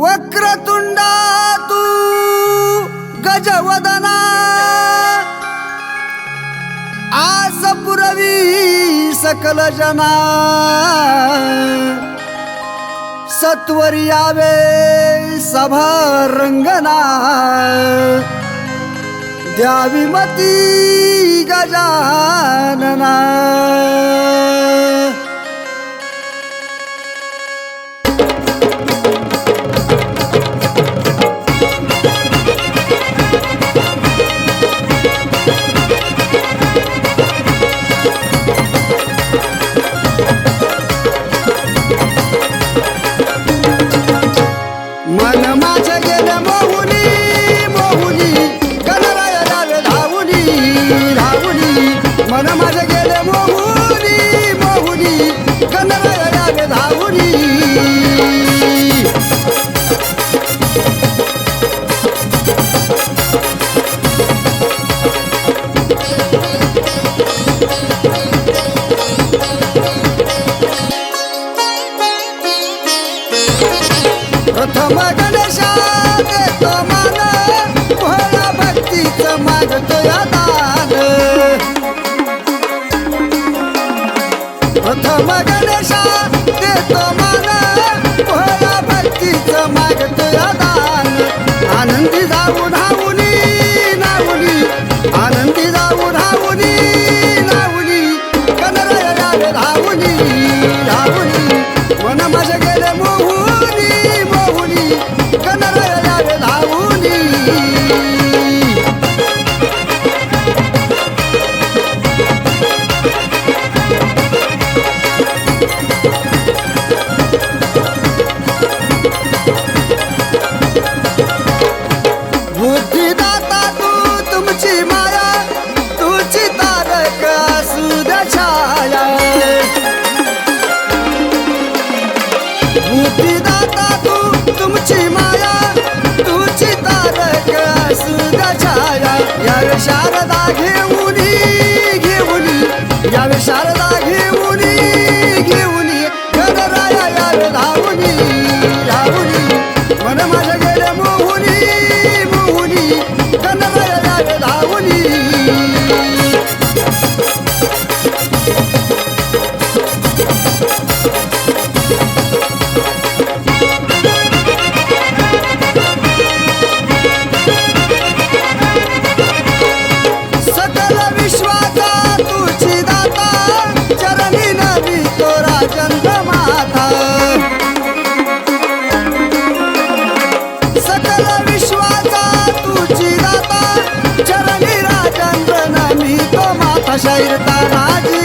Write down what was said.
वक्रतुंडा तू गजवदना. आस पुरवी सकल जना. सत्वरी यावे सभा रंगना द्यावी मती गजानना. ಪ್ರಥಮ عشاير تناجي